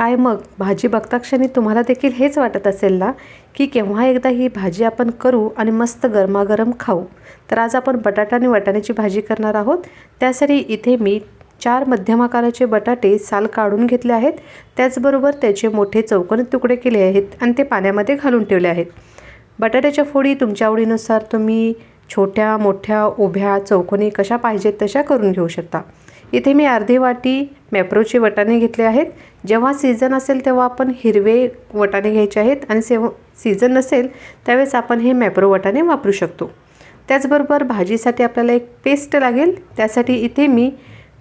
काय मग? भाजी बघताक्षणी तुम्हाला देखील हेच वाटत असेल ना की केव्हा एकदा ही भाजी आपण करू आणि मस्त गरमागरम खाऊ? तर आज आपण बटाटा आणि वाटाण्याची भाजी करणार आहोत. त्यासाठी इथे मी चार मध्यम आकाराचे बटाटे साल काढून घेतले आहेत. त्याचबरोबर त्याचे मोठे चौकोन तुकडे केले आहेत आणि ते पाण्यामध्ये घालून ठेवले आहेत. बटाट्याच्या फोडी तुमच्या आवडीनुसार तुम्ही छोट्या मोठ्या उभ्या चौकोनी कशा पाहिजेत तशा करून घेऊ शकता. इथे मी अर्धी वाटी मॅप्रोचे वटाणे घेतले आहेत. जेव्हा सीझन असेल तेव्हा आपण हिरवे वटाणे घ्यायचे आहेत आणि सेव सीझन नसेल त्यावेळेस आपण हे मॅप्रो वटाणे वापरू शकतो. त्याचबरोबर भाजीसाठी आपल्याला एक पेस्ट लागेल. त्यासाठी इथे मी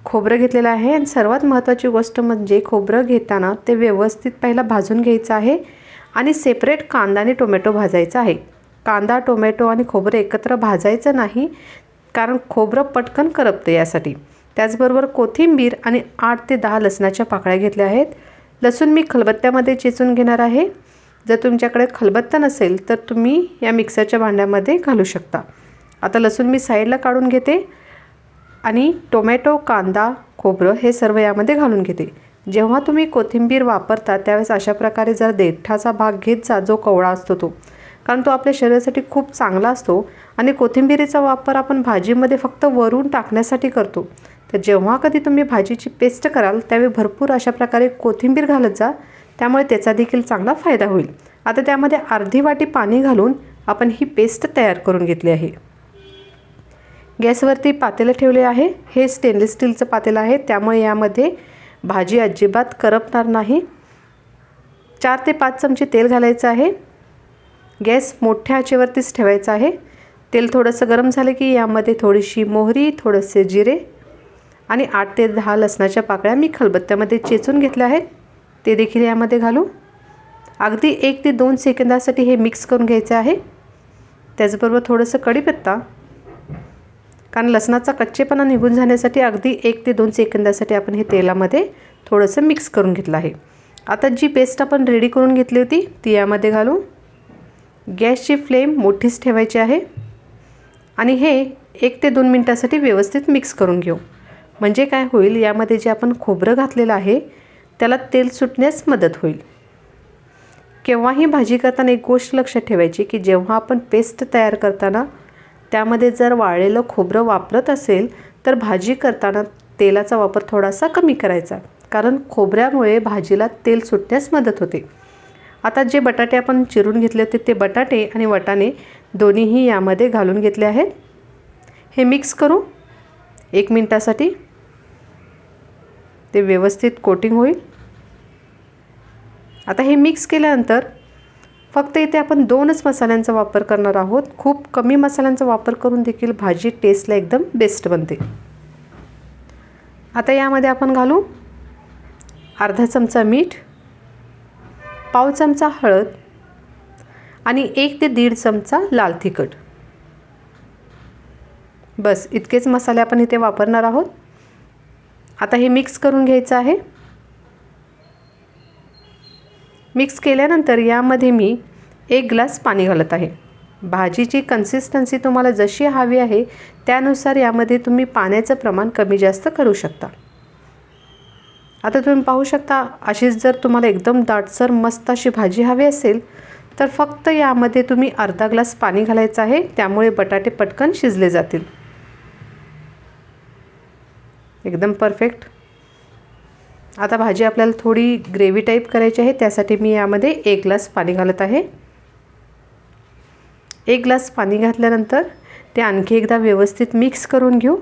खोबरं घेतलेलं आहे आणि सर्वात महत्त्वाची गोष्ट म्हणजे खोबरं घेताना ते व्यवस्थित पहिला भाजून घ्यायचं आहे आणि सेपरेट कांदा आणि टोमॅटो भाजायचा आहे. कांदा टोमॅटो आणि खोबरं एकत्र भाजायचं नाही कारण खोबरं पटकन करपतं यासाठी. त्याचबरोबर कोथिंबीर आणि आठ ते दहा लसणाच्या पाकळ्या घेतल्या आहेत. लसूण मी खलबत्त्यामध्ये चेचून घेणार आहे. जर तुमच्याकडे खलबत्ता नसेल तर तुम्ही या मिक्सरच्या भांड्यामध्ये घालू शकता. आता लसूण मी साईडला काढून घेते आणि टोमॅटो कांदा खोबरं हे सर्व यामध्ये घालून घेते. जेव्हा तुम्ही कोथिंबीर वापरता त्यावेळेस अशा प्रकारे जर देठाचा भाग घेत जा जो कवळा असतो तो. कारण तो आपल्या शरीरासाठी खूप चांगला असतो आणि कोथिंबीरीचा वापर आपण भाजीमध्ये फक्त वरून टाकण्यासाठी करतो. तर जेव्हा कधी तुम्ही भाजीची पेस्ट कराल त्यावेळी भरपूर अशा प्रकारे कोथिंबीर घालत जा. त्यामुळे त्याचा देखील चांगला फायदा होईल. आता त्यामध्ये अर्धी वाटी पाणी घालून आपण ही पेस्ट तयार करून घेतली आहे. गॅसवरती पातेलं ठेवले आहे. हे स्टेनलेस स्टीलचं पातेलं आहे. त्यामुळे यामध्ये भाजी अजिबात करपणार नाही. चार ते पाच चमचे तेल घालायचं आहे. गॅस मोठ्या आचेवरतीच ठेवायचा आहे. तेल थोडंसं गरम झालं की यामध्ये थोडीशी मोहरी थोडेसे जिरे आणि आठ ते दहा लसणाच्या पाकळ्या मी खलबत्त्यामध्ये चेचून घेतल्या आहेत. ते देखील यामध्ये घालू. अगदी एक ते दोन सेकंदासाठी हे मिक्स करून घ्यायचे आहे. त्याचबरोबर थोडंसं कढीपत्ता. कारण लसणाचा कच्चेपणा निघून जाण्यासाठी अगदी एक ते दोन सेकंदासाठी आपण हे तेलामध्ये थोडंसं मिक्स करून घेतलं आहे. आता जी पेस्ट आपण रेडी करून घेतली होती ती यामध्ये घालू. गॅसची फ्लेम मोठीच ठेवायची आहे. आणि हे एक ते दोन मिनटासाठी व्यवस्थित मिक्स करून घेऊ. म्हणजे काय होईल? यामध्ये जे आपण खोबरं घातलेलं आहे त्याला तेल सुटण्यास मदत होईल. केव्हाही भाजी करताना एक गोष्ट लक्षात ठेवायची की जेव्हा आपण पेस्ट तयार करताना त्यामध्ये जर वाळलेलं खोबरं वापरत असेल तर भाजी करताना तेलाचा वापर थोडासा कमी करायचा. कारण खोबऱ्यामुळे भाजीला तेल सुटण्यास मदत होते. आता जे बटाटे आपण चिरून घेतले होते ते बटाटे आणि वटाणे दोन्हीही यामध्ये घालून घेतले आहेत. हे मिक्स करू. एक मिनटासाठी. ते व्यवस्थित कोटिंग होईल. आता हे मिक्स केल्यानंतर फक्त इथे आपण दोनच मसाल्यांचा वापर करणार आहोत. खूप कमी मसाल्यांचा वापर करून देखील भाजी टेस्टला एकदम बेस्ट बनते. आता यामध्ये आपण घालू अर्धा चमचा मीठ पाव चमचा हळद आणि एक ते दीड चमचा लाल तिखट. बस इतकेच मसाले आपण इथे वापरणार आहोत. आता हे मिक्स करून घ्यायचं आहे. मिक्स केल्यानंतर यामध्ये मी एक ग्लास पाणी घालत आहे. भाजीची कन्सिस्टन्सी तुम्हाला जशी हवी आहे त्यानुसार यामध्ये तुम्ही पाण्याचं प्रमाण कमी जास्त करू शकता. आता तुम्ही पाहू शकता अशीच जर तुम्हाला एकदम दाटसर मस्त अशी भाजी हवी असेल तर फक्त यामध्ये तुम्ही अर्धा ग्लास पाणी घालायचं आहे. त्यामुळे बटाटे पटकन शिजले जातील. एकदम परफेक्ट आता भाजी आपल्याला थोडी ग्रेव्ही टाईप करायची आहे त्यासाठी मी यामध्ये एक ग्लास पाणी घालत आहे. एक ग्लास पाणी घातल्यानंतर ते आणखी एकदा व्यवस्थित मिक्स करून घेऊ.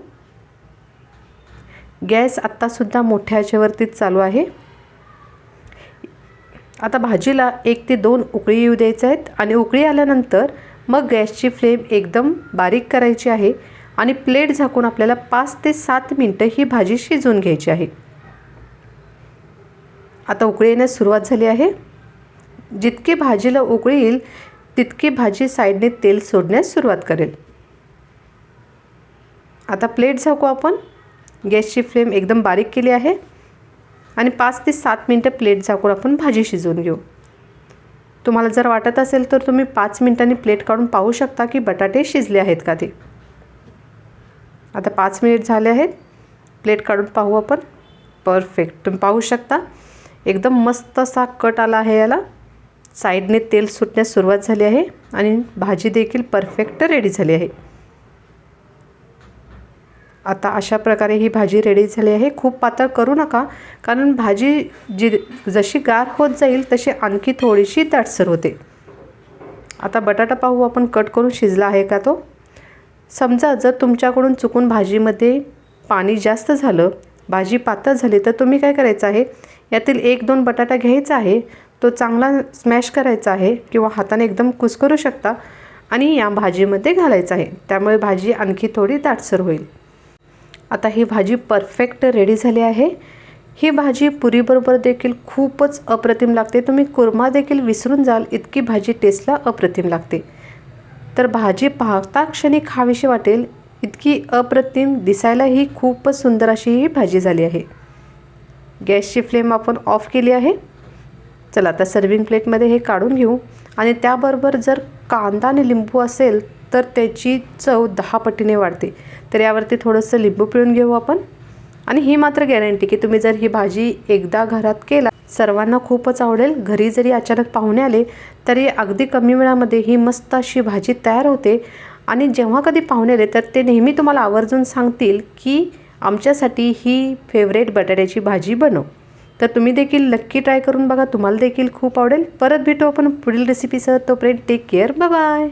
गॅस आत्तासुद्धा मोठ्या याच्यावरतीच चालू आहे. आता भाजीला एक ते दोन उकळी येऊ द्यायच्या आहेत आणि उकळी आल्यानंतर मग गॅसची फ्लेम एकदम बारीक करायची आहे. आणि प्लेट झाकून आपल्याला पाच ते सात मिनटं ही भाजी शिजवून घ्यायची आहे. आता उकळी येण्यास सुरुवात झाली आहे. जितकी भाजीला उकळी येईल तितकी भाजी साईडने तेल सोडण्यास सुरुवात करेल. आता प्लेट झाकू आपण. गॅसची फ्लेम एकदम बारीक केली आहे. आणि पाच ते सात मिनटं प्लेट झाकून आपण भाजी शिजवून घेऊ. तुम्हाला जर वाटत असेल तर तुम्ही पाच मिनटांनी प्लेट काढून पाहू शकता की बटाटे शिजले आहेत का ते. आता पाच मिनिट झाले आहेत. प्लेट काढून पाहू आपण. परफेक्ट तुम्ही पाहू शकता. एकदम मस्त असा कट आला आहे याला. साईडने तेल सुटण्यास सुरुवात झाली आहे आणि भाजी देखील परफेक्ट रेडी झाली आहे. आता अशा प्रकारे ही भाजी रेडी झाली आहे. खूप पातळ करू नका. कारण भाजी जी जशी गार होत जाईल तशी आणखी थोडीशी दाटसर होते. आता बटाटा पाहू आपण कट करून शिजला आहे का तो? समजा जर तुमच्याकडून चुकून भाजीमध्ये पाणी जास्त झालं भाजी पातळ झाली तर तुम्ही काय करायचं आहे? यातील एक दोन बटाटा घ्यायचा आहे तो चांगला स्मॅश करायचा आहे किंवा हाताने एकदम कुस्करू शकता आणि या भाजीमध्ये घालायचं आहे. त्यामुळे भाजी आणखी थोडी दाटसर होईल. आता ही भाजी परफेक्ट रेडी झाली आहे. ही भाजी पुरीबरोबर देखील खूपच अप्रतिम लागते. तुम्ही कुर्मा देखील विसरून जाल इतकी भाजी टेस्टला अप्रतिम लागते. तर भाजी पाहता क्षणी खावीशी वाटेल इतकी अप्रतिम दिसायलाही खूपच सुंदर अशी ही भाजी झाली आहे. गॅसची फ्लेम आपण ऑफ केली आहे. चला आता सर्विंग प्लेटमध्ये हे काढून घेऊ. आणि त्याबरोबर जर कांदा आणि लिंबू असेल तर त्याची चव दहा पटीने वाढते. तर यावरती थोडंसं लिंबू पिळून घेऊ आपण. आणि ही मात्र गॅरंटी की तुम्ही जर ही भाजी एकदा घरात केला सर्वांना खूपच आवडेल. घरी जरी अचानक पाहुणे आले तरी अगदी कमी वेळामध्ये ही मस्त अशी भाजी तयार होते. आणि जेव्हा कधी पाहुणे आले तर ते नेहमी तुम्हाला आवर्जून सांगतील की आमच्यासाठी ही फेवरेट बटाट्याची भाजी बनव. तर तुम्ही देखील नक्की ट्राय करून बघा. तुम्हाला देखील खूप आवडेल. परत भेटू आपण पुढील रेसिपीसह तोपर्यंत टेक केअर बाय